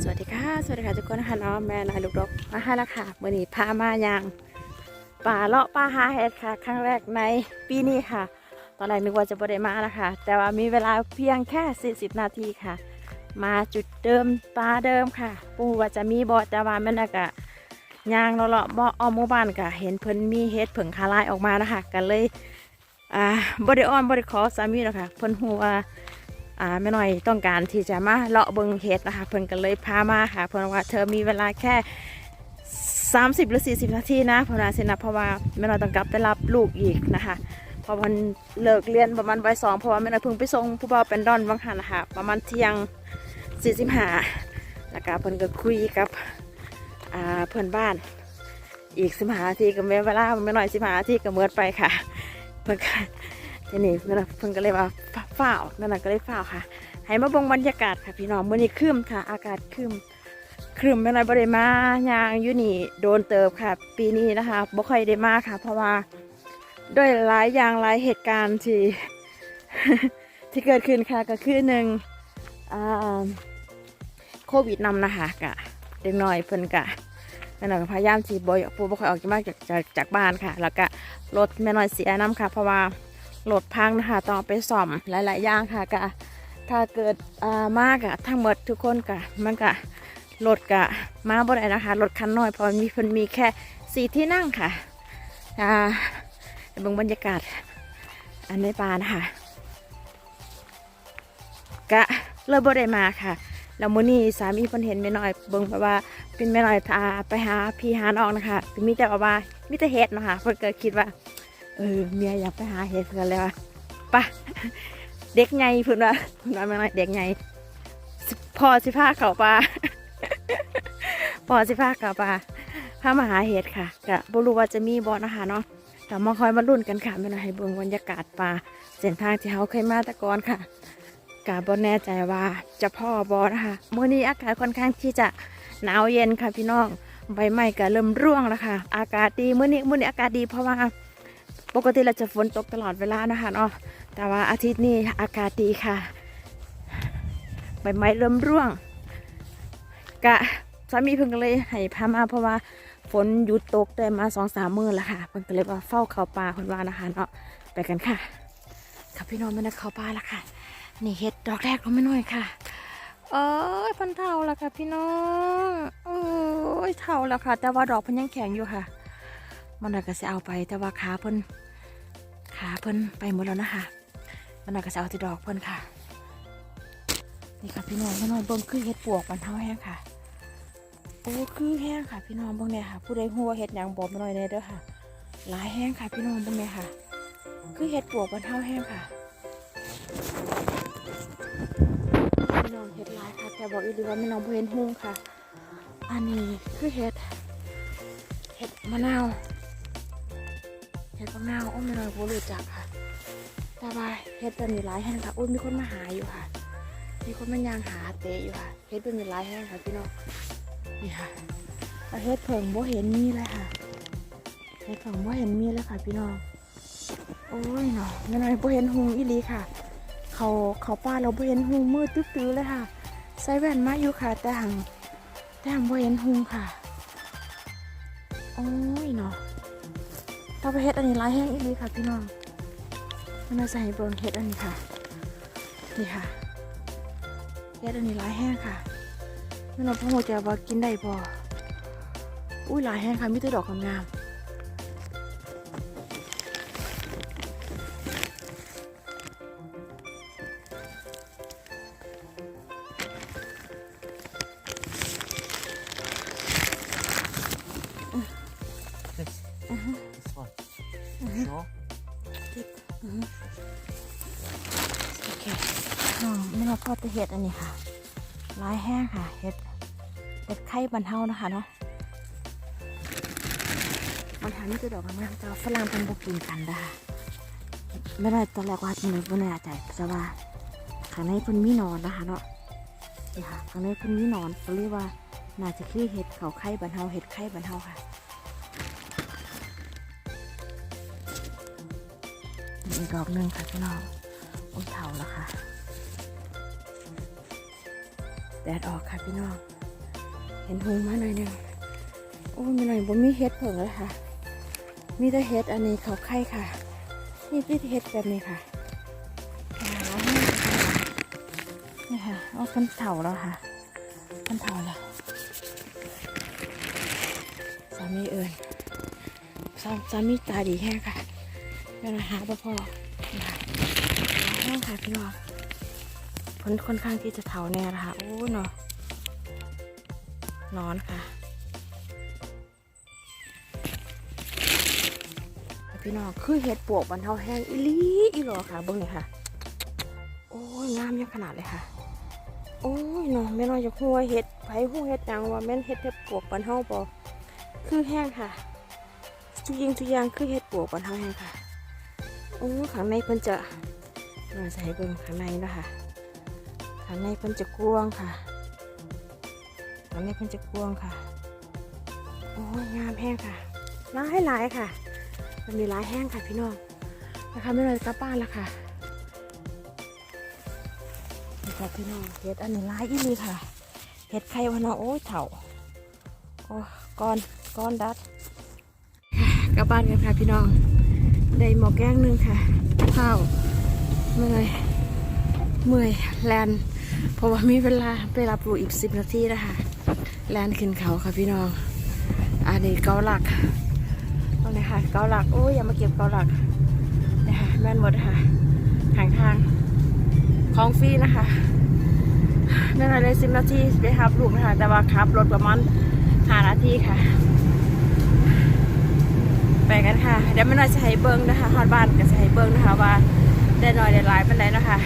สวัสดีค่ะ สวัสดีค่ะทุกคนนะคะน้องแม่นายลูกดกมาให้แล้วค่ะมื่อนี้พามาอย่างป่าเลาะป่าหาเห็ดค่ะ ครั้งแรกในปีนี้ค่ะ ตอนแรกนึกว่าจะบ่ได้มานะคะ แต่ว่ามีเวลาเพียงแค่ 40 นาทีค่ะ มาจุดเดิมป่าเดิมค่ะ ปูว่าจะมีบ่แต่ว่าแม่นกะยางเลาะๆบ่อ้อมหมู่บ้านกะเห็นเพิ่นมีเห็ดเผิงคาลายออกมานะคะกันเลยอ่าบ่ได้อ้อมบ่ได้ขอสามีหรอกค่ะเพิ่นฮู้ว่า อ่าแม่หน่อยต้องการที่จะมาเลาะเบิงเฮ็ดนะคะ เพิ่นก็เลยพามาค่ะ เพิ่นว่าเธอมีเวลาแค่ 30 หรือ 40 นาทีนะเพราะว่าเสนะเพราะว่าแม่หน่อยต้องกลับไปรับลูกอีกนะคะเพอมันเลิกเรียนประมาณบ่ายสองเพราะว่าแม่หน่อยเพิ่งไปส่งผู้บ่าวเป็นดอนบางหันนะคะประมาณเที่ยง 45แล้วก็เพิ่นก็คุยกับอ่าเพื่อนบ้านอีก15นาทีก็ไม่เวลาแม่หน่อย15นาทีก็เมิดไปค่ะเพิ่นก็ ทีนี้เพิ่นเพิ่นก็เลยว่าฝ้าวนั่นน่ะก็เลยฝ้าค่ะ ให้มาบ่งบรรยากาศค่ะ พี่น้องมื้อนี้ครึ้มค่ะ อากาศครึ้มครึ้มเป็นไรบ่ได้มายางอยู่นี่โดนเติบค่ะ ปีนี้นะคะบ่ค่อยได้มาค่ะ เพราะว่าด้วยหลายอย่างหลายเหตุการณ์ที่ที่เกิดขึ้นค่ะก็คือหนึ่งโควิดนำนะคะกะเด็กน้อยเพิ่นกะแม่น้อยพยายามที่บ่อยบ่ค่อยออกจากบ้านจากจากจากบ้านค่ะ แล้วก็รถแม่น้อยเสียน้ำค่ะ เพราะว่า โหลดพังนะคะต้องไปซ่อมหลาย ๆ อย่างค่ะกะถ้าเกิดอ่ามากอะทั้งหมดทุกคนกะมันกะรถกะมาบ่ได้นะคะรถคันน้อยเพราะมีเพิ่นมีแค่สี่ที่นั่งค่ะอ่าเบิ่งบรรยากาศ อันในป่านะคะกะเลยบ่ได้มาค่ะแล้วมื้อนี้สามีเพิ่นเห็นแม่น้อยเบิ่งแบบว่าเป็นแม่น้อยพาไปหาพี่หาน้องนะคะมีแต่ว่ามีแต่เฮ็ดเนาะคะเพิ่นก็คิดว่า เออเมียอยากไปหาเห็ดเพื่อนเลยว่ะปะเด็กไงเพื่อนว่าเพื่อนว่าไม่น้อยเด็กไงพอสิพาเขาปลาพอสิพาเขาปลาพามาหาเห็ดค่ะกะบ่รู้ว่าจะมีบ่นะคะเนาะแต่มาคอยมาลุ้นกันค่ะไม่น้อยให้เบิ่งบรรยากาศป่าเส้นทางที่เขาเคยมาต่ก่อนค่ะกะบ่แน่ใจว่าจะพ่อบอนะคะเมื้อนี้อากาศค่อนข้างที่จะหนาวเย็นค่ะพี่น้องใบไม้ก็เริ่มร่วงแล้วค่ะ อากาศดีเมื้อนี้เมื้อนี้อากาศดีเพราะว่า ปกติเราจะฝนตกตลอดเวลานะคะเนาะแต่ว่าอาทิตย์นี้อากาศดีค่ะใบไม้เริ่มร่วง กะสามีเพิ่งก็เลยให้พามาเพราะว่าฝนหยุดตกได้มาสองสามมื้อแล้วค่ะเพิ่งก็เลยว่าเฝ้าเขาป่าคนว่านะคะเนาะไปกันค่ะกับพี่น้องไม่ได้เขาป่าแล้วค่ะ นี่เห็ดดอกแรกก็ไม่น้อยค่ะเอ้ยพันเท่าแล้วค่ะพี่น้องโอ้ยเท่าแล้วค่ะ แต่ว่าดอกพันยังแข็งอยู่ค่ะ มันน่ะก็จะเอาไปแต่ว่าขาเพิ่นขาเพิ่นไปหมดแล้วนะคะมันน่ะก็จะเอาที่ดอกเพิ่นค่ะ นี่ค่ะพี่น้องพี่น้องเบิ่งคือเห็ดปวกมันเท่าแห้งค่ะโอ้คือแห้งค่ะ พี่น้องเบิ่งเนี่ยค่ะ ผู้ใดหัวเห็ดหยังบอกมาหน่อยเลยเด้อค่ะหลายแห้งค่ะ พี่น้องเบิ่งเนี่ยค่ะ คือเห็ดปวกมันเท่าแห้งค่ะพี่น้องเห็ดหลายค่ะแต่บอกอีกดีว่าพี่น้องบ่เห็นหุ้งค่ะ อันนี้คือเห็ด เห็ดมะนาว ห็ดมะนาวโอ้ไม่น้อยบ่รู้จักค่ะต่ว่าเห็ดเป็นหลายแห่งค่ะอุ้ยมีคนมาหาอยู่ค่ะ มีคนมายางหาเตะอยู่ค่ะเห็ดเป็นหลายแห่งค่ะพี่น้องนี่ค่ะเห็ดเผิงบ่เห็นมีเลยค่ะเห็ดเผิงบ่เห็นมีเลยค่ะ พี่น้องโอ้ยเนาะไม่น้อยบ่เห็นหุงอีลีค่ะ เขาเขาป้าเราโบเห็นหุงมืดตื้อๆเลยค่ะใส่แว่นมาอยู่ค่ะ แต่หังแต่หังโบเห็นหุงค่ะโอ้ยเนาะ เราไปเฮ็ดอันนี้ร้ายแห้งอีกเลยค่ะพี่น้องมันมาใส่เบิงเฮ็ดอันนี้ค่ะ นี่ค่ะเฮ็ดอันนี้ร้ายแห้งค่ะไม่น้องพ่อโมจะว่ากินได้บ่อุ้ยหลายแห้งค่ะมีแต่ดอกงาม โอเคน้องไม่น้องพ่อจะเฮ็ดอันนี้ค่ะร้ายแห้งค่ะเฮ็ดเฮ็ดไข่บรรเทานะคะเนาะมันทำนี่คือดอกงามๆแต่ว่าฝรั่งเป็นบกินกันได้ไม่ได้ตอนแรกว่าจริงๆไม่แน่ใจแต่ว่าข้างในเพิ่นมีนอนนะคะเนาะนี่ค่ะข้างในเพิ่นมีนอนก็เรียกว่าน่าจะคือเห็ดเขาไข่บรรเทาเห็ดไข่บรรเทาค่ะ อีกดอกหนึ่งค่ะพี่น้องโอ้ยเถาแล้วค่ะ แดดออกค่ะพี่น้อง เห็นหงมาหน่อยหนึ่งโอ้ยมีหน่อยบ่มีเฮ็ดเผิงเลยค่ะ มีแต่เฮ็ดอันนี้เขาไข่ค่ะ นี่พี่เฮ็ดแบบนี้ค่ะนี่ค่ะโอ้คนเถ่าแล้วค่ะคนเถ่าแล้วสามีเอิญสามีตาดีแค่ค่ะ เป็นอาหาพ่อพ่อนะคะแห้งค่ะพี่น้องผลค่อนข้างที่จะเถาแน่ละค่ะโอ้เนาะนอนค่ะ พี่น้องคือเห็ดปวกบรรเทาแห้งอีลีอีหลอค่ะเบิ่งนี่ค่ะ โอ้ยงามยังขนาดเลยค่ะ โอ้ยเนาะแม่น้อยจะหัวเห็ดไผหัวเห็ดยังว่าแม่นเห็ดเห็ดปวกบรรเทาบ่คือแห้งค่ะทุกยิงทุกอย่างคือเห็ดปวกบรรเทาแห้งค่ะ อ้ข้างในเพิ่นจะเราใส่เบิ่งข้างในนะคะข้างในเพิ่นจะกว้างค่ะข้างในเพิ่นจะกว้างค่ะโอ้ยงามแห้งค่ะหลายหลายค่ะ มันมีร้ายแห้งค่ะพี่น้องนะคะไม่เลยกลับบ้านแล้วค่ะนี่ค่ะพี่น้องเห็ดอันนี้ร้ายอีหลีค่ะเห็ดไข่วันนะโอ้ยเถ่าโอ้ก้อนก้อนดัดกลับบ้านกันค่ะพี่น้อง ได้หมอแกงหนึ่งค่ะข้าวเมื่อยเมื่อยแลนเพราะว่ามีเวลาไปรับรูอีกสิบนาทีนะคะแลนขึ้นเขาค่ะพี่น้อง อันนี้เกาหลักเอาเลยค่ะเกาหลักโอ้ยอย่ามาเก็บเกาหลักนะคะแม่นหมดค่ะทางทางของฟรีนะคะไม่นานเลยสิบนาทีไปครับลูกนะคะแต่ว่าขับรถประมาณห้านาทีค่ะ ไปกันค่ะ เดี๋ยวแม่นานจะให้เบิ้งนะคะฮอดบ้านก็จะให้เบิ้งนะคะว่าได้น้อยได้หลายเป็นไรนะคะ